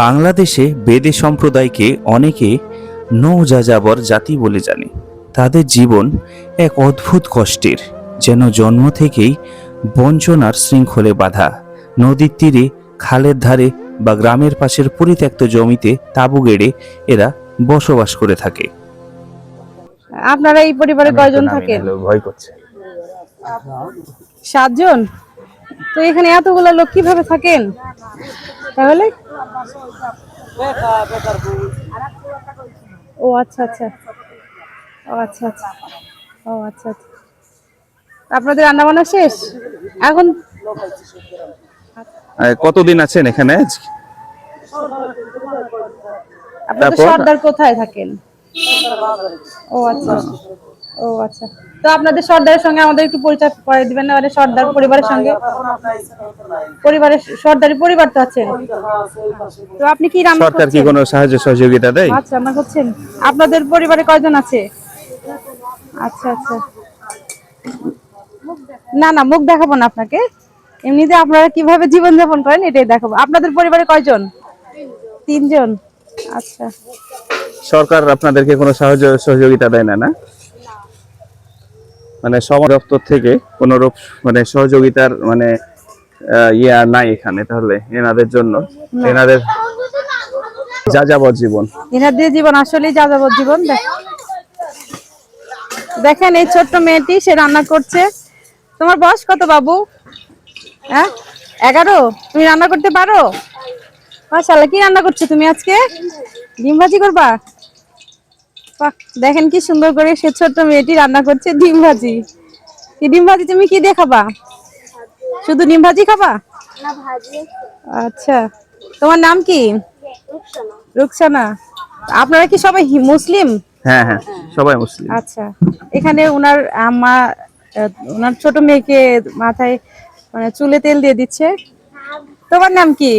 বাংলাদেশে বেদে সম্প্রদায়কে অনেকে নৌযাযাবর জাতি বলে জানে। তাদের জীবন এক অদ্ভুত কষ্টের যেন জন্ম থেকেই বঞ্চনার শৃঙ্খলে বাঁধা। নদীর তীরে খালের ধারে বা গ্রামের পাশের পরিত্যক্ত জমিতে তাঁবু গেড়ে এরা বসবাস করে থাকে। আপনারা এই পরিবারে কয়জন থাকেন? ভয় করছে। সাতজন? তো এখানে এতগুলো লোক কীভাবে থাকেন? তাহলে? ও আচ্ছা আচ্ছা। ও আচ্ছা আচ্ছা। ও আচ্ছা আচ্ছা। আপনাদের রান্না বান্না শেষ? এখন? কতদিন আছেন এখানে? আপনাদের? সর্দার কোথায় থাকেন? ও আচ্ছা। ও আচ্ছা। তো আপনাদের সর্দারের সঙ্গে আমাদের একটু পরিচয় করে দিবেন না মানে সর্দার পরিবারের সঙ্গে? পরিবারের সর্দারি পরিবার তো আছেন। তো আপনি কি রান্না সরকার কি কোনো সাহায্য সহযোগিতা দেয়? আচ্ছা রান্না করছেন আপনাদের পরিবারে কয়জন আছে? আচ্ছা আচ্ছা। না না মুখ দেখাবো না আপনাকে। এমনিতে আপনারা কীভাবে জীবন যাপন করেন এটাই দেখাবো। আপনাদের পরিবারে কয়জন? তিনজন। আচ্ছা। সরকার আপনাদেরকে কোনো সাহায্য সহযোগিতা দেয় না না? মানে সমাজ দপ্তর থেকে কোনো রূপ মানে সহযোগিতার মানে ইয়া নাই এখানে তাহলে এনাদের জন্য। এনাদের যা যাবর জীবন। এনার দিয়ে জীবন আসলেই যাযাবর জীবন। দেখ- দেখেন এই ছোট্ট মেয়েটি সে রান্না করছে। তোমার বয়স কত বাবু? হ্যাঁ? এগারো? তুমি রান্না করতে পারো? মাশাল্লাহ কি রান্না করছ তুমি আজকে? ডিম ভাজি করবা? দেখেন কি সুন্দর করে সে ছোট্ট মেয়েটি রান্না করছে ডিম ভাজি। কি ডিম ভাজি তুমি কি দিয়ে খাবা? শুধু ডিম ভাজি খাবা? আচ্ছা তোমার নাম কি? রুকসানা। আপনারা কি সবাই হি- মুসলিম? হ্যাঁ হ্যাঁ সবাই মুসলিম। আচ্ছা এখানে ওনার আম্মা আহ, ওনার ছোট মেয়েকে মাথায় মানে চুলে তেল দিয়ে দিচ্ছে। তোমার নাম কি?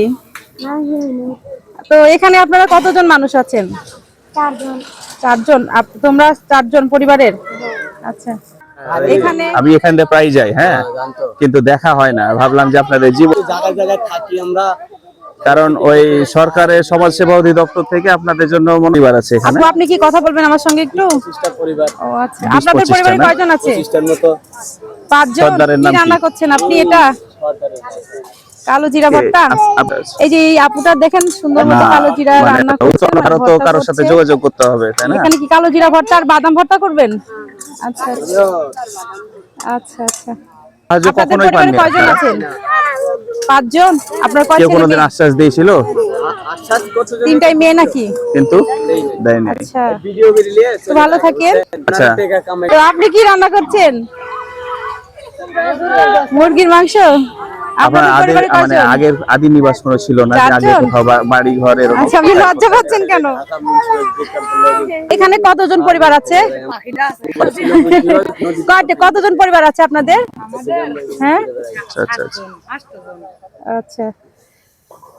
তো এখানে আপনারা কতজন মানুষ আছেন? চারজন। চারজন তোমরা চারজন পরিবারের? আচ্ছা। আমি এখান থেকে প্রায় যাই হ্যাঁ? কিন্তু দেখা হয় না ভাবলাম যে আপনাদের জীবন জায়গায় জায়গায় থাকি আমরা। কারণ ওই সরকারের সমাজসেবা অধিদপ্তর থেকে আপনাদের জন্য মনিবার আছে এখানে। আপনি কি কথা বলবেন আমার সঙ্গে একটু? পরিবার। ও আচ্ছা। আপনাদের পরিবারে না? কয়জন আছে? মতো। পাঁচজন? রান্না করছেন আপনি এটা? কালো জিরা ভর্তা? এই যে এই আপুটা দেখেন সুন্দর মতো কালো জিরা মানে রান্না করছে উচ্চ তো কারোর সাথে যোগাযোগ করতে হবে তাই না? এখানে কি কালো জিরা ভর্তা আর বাদাম ভর্তা করবেন? আচ্ছা আচ্ছা। আচ্ছা আচ্ছা। কখনোই পাননি? কয়জন আছেন? পাঁচজন? আপনার কয় কোনোদিন আশ্বাস দিয়েছিল? তিনটাই মেয়ে নাকি? কিন্তু দেয়নি। আচ্ছা। ভিডিও বেরিয়ে তো ভালো থাকেন। আচ্ছা। তো আপনি কি রান্না করছেন? মুরগির মাংস? আপনার আগে মানে আগের আদি নিবাস কোনো ছিল না আগে কোথাও বাড়ি ঘর এরকম আচ্ছা আপনি লজ্জা পাচ্ছেন কেন? এখানে কতজন পরিবার আছে? কয়টা- কতজন পরিবার আছে আপনাদের? হ্যাঁ? আচ্ছা আচ্ছা আচ্ছা। আচ্ছা।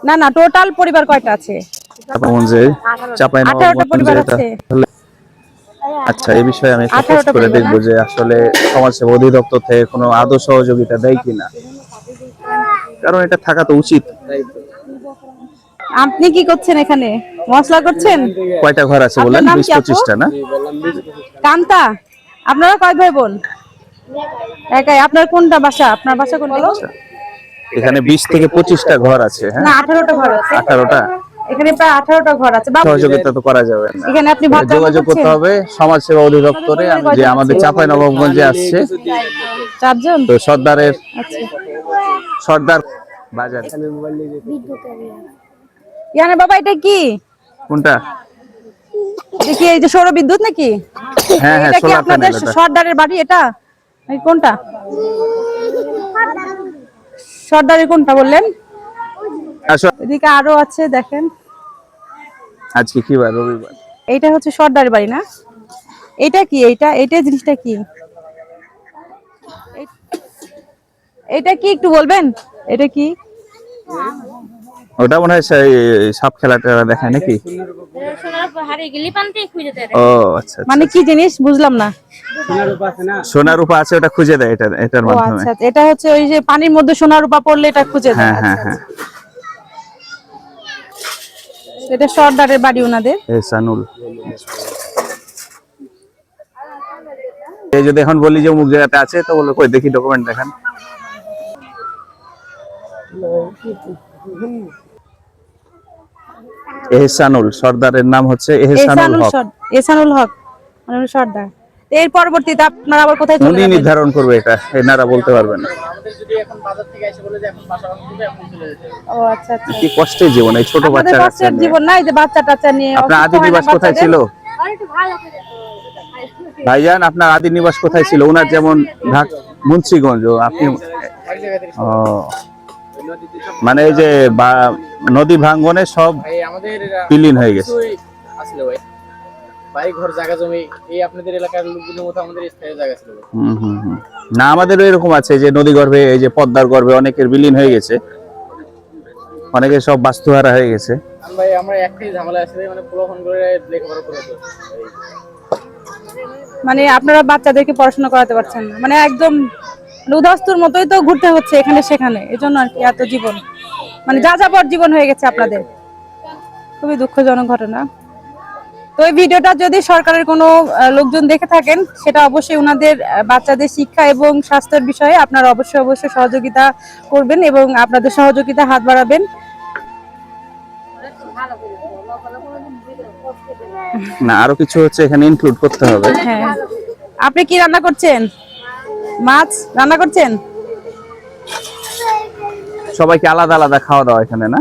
না না টোটাল পরিবার কয়টা আছে? চাপাগঞ্জে চাপাই আঠারোটা পরিবার আছে। আচ্ছা এই বিষয়ে আমি করে দেখব যে আসলে সমাজসেবা অধিদপ্তর থেকে কোনো আদৌ সহযোগিতা দেয় কিনা। কারণ এটা থাকা তো উচিত। আপনি কি করছেন এখানে? মশলা করছেন? কয়টা ঘর আছে বলেন? বিশ পঁচিশটা না? কান্তা আপনারা কয় ভাই বোন? একাই। আপনার কোনটা বাসা? আপনার বাসা কোনটা এখানে বিশ থেকে পঁচিশটা ঘর আছে হ্যাঁ? না আঠারোটা ঘর আছে। আঠারোটা? এখানে প্রায় আঠারোটা ঘর আছে। বাবু, সহযোগিতা তো করা যাবে এখানে আপনি যোগাযোগ করতে হবে সমাজ সেবা অধিদপ্তরে আমি যে আমাদের চাপাই নবাবগঞ্জে আসছে। চারজন? তো সর্দারের আচ্ছা। সর্দার বাজার। ইয়ানে বাবা এটা কি? কোনটা? এটা কি এই যে সৌর বিদ্যুৎ নাকি? হ্যাঁ হ্যাঁ সোলার আপনাদের সর্দারের বাড়ি এটা? নাকি কোনটা? সর্দারের কোনটা বললেন? এদিকে আরও আছে দেখেন। আজকে কি বার? রবিবার। এইটা হচ্ছে সর্দারের বাড়ি না? এটা কি? এইটা এইটা জিনিসটা কি এই- এটা কি একটু বলবেন? এটা কি? ওটা মনে হয় সাপ খেলাটা দেখায় নাকি? হারিয়ে গেলি পান্তে খুঁজে দেয়। ও আচ্ছা আচ্ছা। মানে কি জিনিস? বুঝলাম না। সোনা রূপা আছে ওটা খুঁজে দেয় এটা এটার মাধ্যমে। আচ্ছা আচ্ছা। এটা হচ্ছে ওই যে পানির মধ্যে সোনা রূপা পড়লে এটা খুঁজে দেয়। হ্যাঁ হ্যাঁ আচ্ছা, হ্যাঁ। এটা সর্দারের বাড়ি ওনাদের। এহসানুল এই যদি এখন বলি যে অমুক জায়গাতে আছে তো বলব কই দেখি ডকুমেন্ট দেখান। এহসানুল সর্দারের নাম হচ্ছে এহসানুল হক। এহসানুল হক মানে সর্দার। এর পরবর্তীতে আপনারা আবার কোথায় চলে উনি নির্ধারণ করবে এটা এনারা বলতে পারবেন না। যদি এখন বাজার থেকে এসে বলে যে এখন বাসা ভাঙতে এখন চলে যেতে ও আচ্ছা আচ্ছা। কি কষ্টের জীবন এই ছোট বাচ্চা কষ্টের জীবন না এই যে বাচ্চা টাচ্চা নিয়ে আপনার আদি নিবাস কোথায় ছিল? ভাইজান আপনার আদি নিবাস কোথায় ছিল? ওনার যেমন ঢাক মুন্সিগঞ্জ আপনি ও। মানে এই যে নদী ভাঙ্গনে সব বিলীন হয়ে গেছে। আসলে ভাই। বাড়ি ঘর জায়গা জমি এই আপনাদের এলাকার লোকজনের মতো আমাদের স্থায়ী জায়গা ছিল। ভাই। হুম হুম হুম। না আমাদের এরকম আছে যে নদী গর্ভে এই যে পদ্মার গর্ভে অনেকের বিলীন হয়ে গেছে। অনেকের সব বাস্তুহারা হয়ে গেছে। ভাই আমরা একটাই ঝামেলা আছে মানে প্রলোভন করে লেখাপড়া করে মানে আপনারা বাচ্চাদেরকে পড়াশোনা করাতে পারছেন না। মানে একদম উদাস্তুর মতোই তো ঘুরতে হচ্ছে এখানে সেখানে। এজন্য আর কি এত জীবন। মানে যা যাবর জীবন হয়ে গেছে আপনাদের। খুবই দুঃখজনক ঘটনা। তো এই ভিডিওটা যদি সরকারের কোনো লোকজন দেখে থাকেন সেটা অবশ্যই ওনাদের বাচ্চাদের শিক্ষা এবং স্বাস্থ্যের বিষয়ে আপনারা অবশ্যই অবশ্যই সহযোগিতা করবেন এবং আপনাদের সহযোগিতা হাত বাড়াবেন। না আরও কিছু হচ্ছে এখানে ইনক্লুড করতে হবে। হ্যাঁ। আপনি কি রান্না করছেন? মাছ রান্না করছেন? সবাইকে আলাদা আলাদা খাওয়া দাওয়া এখানে না?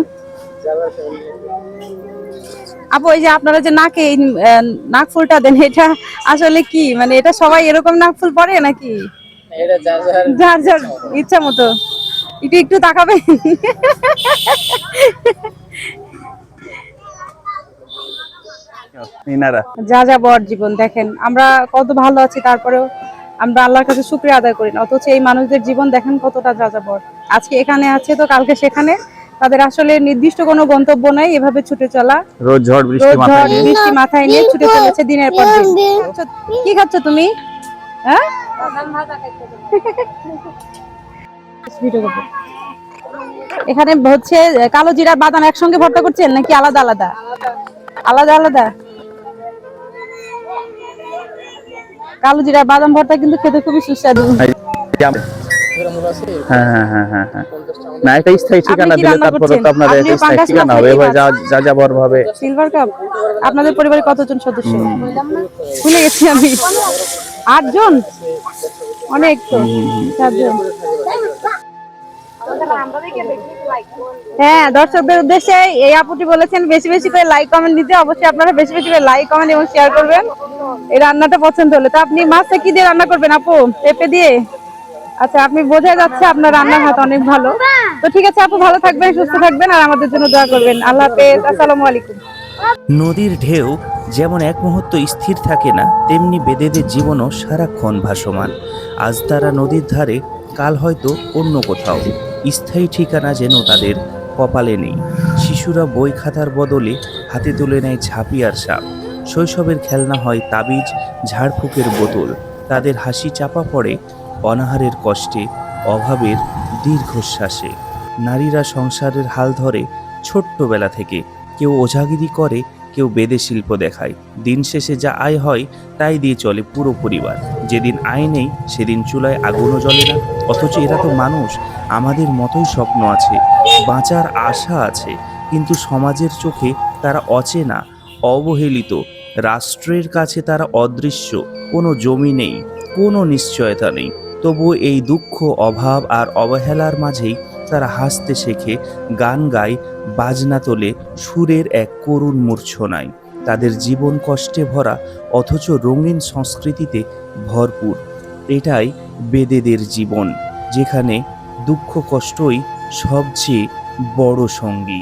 আপু এই যে আপনারা যে নাকে নাক ফুলটা দেন এটা আসলে কি? মানে এটা সবাই এরকম নাক ফুল পরে নাকি? যার যার ইচ্ছা মতো। একটু একটু তাকাবে যা যা বর জীবন দেখেন আমরা কত ভালো আছি তারপরেও আমরা আল্লাহর কাছে শুক্রিয়া আদায় করি না। অথচ এই মানুষদের জীবন দেখেন কতটা যা যা আজকে এখানে আছে তো কালকে সেখানে। তাদের আসলে নির্দিষ্ট কোনো গন্তব্য নাই এভাবে ছুটে চলা। রোজ ঝড় বৃষ্টি মাথায় নিয়ে। বৃষ্টি মাথায় নিয়ে ছুটে চলেছে দিনের পর দিন। কি খাচ্ছ তুমি? হ্যাঁ? এখানে হচ্ছে কালো জিরা বাদাম একসঙ্গে ভর্তা করছেন নাকি আলাদা আলাদা? আলাদা আলাদা। কালো জিরা বাদাম ভর্তা কিন্তু খেতে খুবই সুস্বাদু। হ্যাঁ হ্যাঁ হ্যাঁ না স্থায়ী ঠিকানা দিলে তারপরে তো আপনাদের স্থায়ী ঠিকানা হবে এবার যা যা ভাবে। সিলভার কাপ আপনাদের পরিবারে কতজন সদস্য? ভুলে গেছি আমি। আটজন? অনেক তো সাতজন হ্যাঁ দর্শকদের উদ্দেশ্যে এই আপুটি বলেছেন, বেশি বেশি করে লাইক কমেন্ট দিতে। অবশ্যই আপনারা বেশি বেশি করে লাইক কমেন্ট এবং শেয়ার করবেন। এই রান্নাটা পছন্দ হলে। তো আপনি মাছটা কি দিয়ে রান্না করবেন আপু? পেঁপে দিয়ে? আচ্ছা আপনি বোঝা যাচ্ছে আপনার রান্নার হাত অনেক ভালো। তো ঠিক আছে আপু, ভালো থাকবেন, সুস্থ থাকবেন আর আমাদের জন্য দোয়া করবেন। আল্লাহ হাফেজ। আসসালামু আলাইকুম। নদীর ঢেউ যেমন এক মুহূর্ত স্থির থাকে না, তেমনি বেদেদের জীবনও সারাক্ষণ ভাসমান। আজ তারা নদীর ধারে, কাল হয়তো অন্য কোথাও। স্থায়ী ঠিকানা যেন তাদের কপালে নেই। শিশুরা বই খাতার বদলে হাতে তুলে নেয় ঝাঁপি আর সাপ। শৈশবের খেলনা হয় তাবিজ, ঝাড়ফুঁকের বোতল। তাদের হাসি চাপা পড়ে অনাহারের কষ্টে, অভাবের দীর্ঘশ্বাসে। নারীরা সংসারের হাল ধরে ছোট্টবেলা থেকে। কেউ ওঝাগিরি করে কেউ বেদে শিল্প দেখায়। দিন শেষে যা আয় হয়, তাই দিয়ে চলে পুরো পরিবার। যেদিন আয় নেই, সেদিন চুলায় আগুনও জ্বলে না। অথচ এরা তো মানুষ, আমাদের মতোই স্বপ্ন আছে, বাঁচার আশা আছে। কিন্তু সমাজের চোখে তারা অচেনা, অবহেলিত। রাষ্ট্রের কাছে তারা অদৃশ্য, কোনো জমি নেই, কোনো নিশ্চয়তা নেই। তবু এই দুঃখ, অভাব আর অবহেলার মাঝেই তারা হাসতে শেখে, গান গায়, বাজনা তোলে, সুরের এক করুণ মূর্ছনায়। তাদের জীবন কষ্টে ভরা, অথচ রঙিন সংস্কৃতিতে ভরপুর। এটাই বেদেদের জীবন, যেখানে দুঃখ কষ্টই সবচেয়ে বড় সঙ্গী।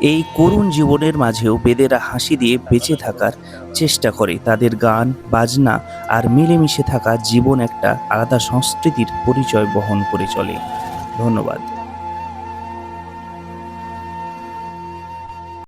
এই করুণ জীবনের মাঝেও বেদেরা হাসি দিয়ে বেঁচে থাকার চেষ্টা করে। তাদের গান, বাজনা আর মিলেমিশে থাকা জীবন একটা আলাদা সংস্কৃতির পরিচয় বহন করে চলে। ধন্যবাদ।